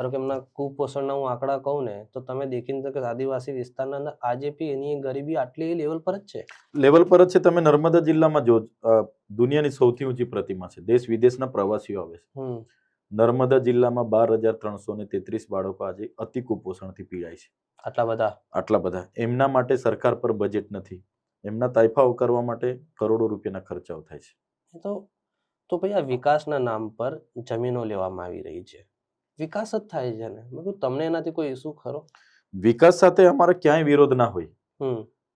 ધારો કે એમના કુપોષણના હું આંકડા કહું ને તો તમે દેખીને કે આદિવાસી વિસ્તારના અંદર આજે બી એની ગરીબી આટલી લેવલ પર જ છે. લેવલ પર જ છે. તમે નર્મદા જિલ્લામાં જો દુનિયાની સૌથી ઊંચી પ્રતિમા છે. દેશ વિદેશના પ્રવાસીઓ આવે છે. હમ. નર્મદા જિલ્લામાં બાર હજાર ત્રણસો ને તેત્રીસ બાળકો આજે અતિ કુપોષણથી પીડાય છે. આટલા બધા? આટલા બધા. એમના માટે સરકાર પર બજેટ નથી. એમના તાઇફાઓ કરવા માટે કરોડો રૂપિયાના ખર્ચાઓ થાય છે. તો તો પછી આ વિકાસના નામ પર જમીનો લેવામાં આવી રહી છે. વિકાસ જ થાય છે ને? મેં તમને એનાથી કોઈ ઇસ્યુ ખરો? વિકાસ સાથે અમારે ક્યાંય વિરોધ ના હોય.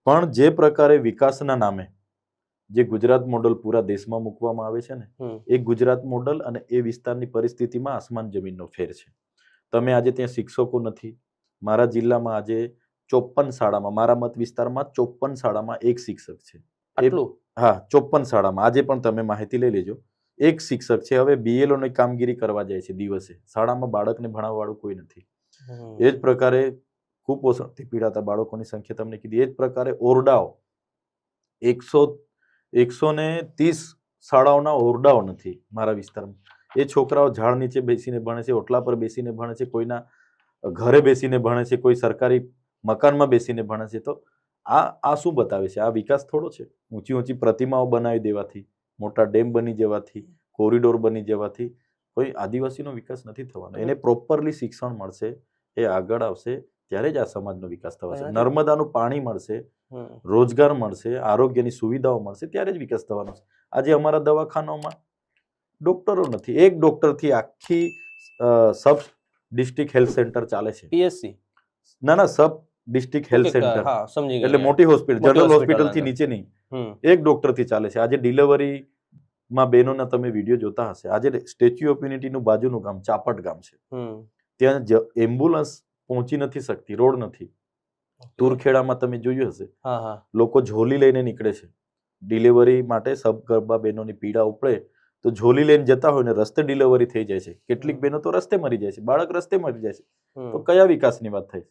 પણ જે પ્રકારે વિકાસના નામે જે ગુજરાત મોડલ પૂરા દેશમાં મૂકવામાં આવે છે ને એ ગુજરાત મોડલ અને એ વિસ્તારની પરિસ્થિતિમાં આસમાન જમીનનો ફેર છે. તમે આજે ત્યાં શિક્ષકો નથી. મારા જિલ્લામાં આજે ચોપન શાળામાં મારા મત વિસ્તારમાં ચોપન શાળામાં એક શિક્ષક છે. એટલું હા ચોપન શાળામાં. આજે પણ તમે માહિતી લઈ લેજો. એક શિક્ષક છે હવે BLO ની કામગીરી કરવા જાય છે દિવસે. શાળામાં બાળકને ભણાવવાળું કોઈ નથી. એ જ પ્રકારે કુપોષણથી પીડાતા બાળકોની સંખ્યા તમને કીધી. એ જ પ્રકારે ઓરડાઓ. એકસો એકસો ને ત્રીસ શાળાઓના ઓરડાઓ નથી મારા વિસ્તારમાં. એ છોકરાઓ ઝાડ નીચે બેસીને ભણે છે ઓટલા પર બેસીને ભણે છે કોઈના ઘરે બેસીને ભણે છે કોઈ સરકારી મકાનમાં બેસીને ભણે છે. તો આ આ શું બતાવે છે? આ વિકાસ થોડો છે? ઊંચી ઊંચી પ્રતિમાઓ બનાવી દેવાથી. મોટા ડેમ બની જવાથી કોરિડોર બની જવાથી કોઈ આદિવાસીનો વિકાસ નથી થવાનો. એને પ્રોપરલી શિક્ષણ મળશે એ આગળ આવશે ત્યારે જ આ સમાજનો વિકાસ થવાશે. નર્મદાનું પાણી મળશે રોજગાર મળશે આરોગ્યની સુવિધાઓ મળશે ત્યારે જ વિકાસ થવાનો છે. આજે અમારા દવાખાનાઓમાં ડોક્ટરો નથી. એક ડોક્ટરથી આખી સબ ડિસ્ટ્રિક્ટ હેલ્થ સેન્ટર ચાલે છે. પીએસસી. ના ના સબ ડિસ્ટ્રિક્ટ હેલ્થ સેન્ટર. એટલે મોટી હોસ્પિટલ જનરલ હોસ્પિટલથી નીચે નહીં. એક ડોક્ટરથી ચાલે છે. આજે ડિલિવરીમાં બહેનોના તમે વીડિયો જોતા હશે. આજે સ્ટેચ્યુ ઓફ યુનિટીનું બાજુનું ગામ ચાપટ ગામ છે. ત્યાં એમ્બ્યુલન્સ પહોંચી નથી શકતી રોડ નથી. તુરખેડામાં તમે જોયું હશે. લોકો ઝોલી લઈને નીકળે છે. ડિલિવરી માટે સબગર્ભા બહેનોની પીડા ઉપડે તો ઝોલી લઈને જતા હોય ને રસ્તે ડિલિવરી થઈ જાય છે. કેટલીક. બહેનો તો રસ્તે મરી જાય છે. બાળક રસ્તે મરી જાય છે. તો કયા વિકાસની વાત થાય છે?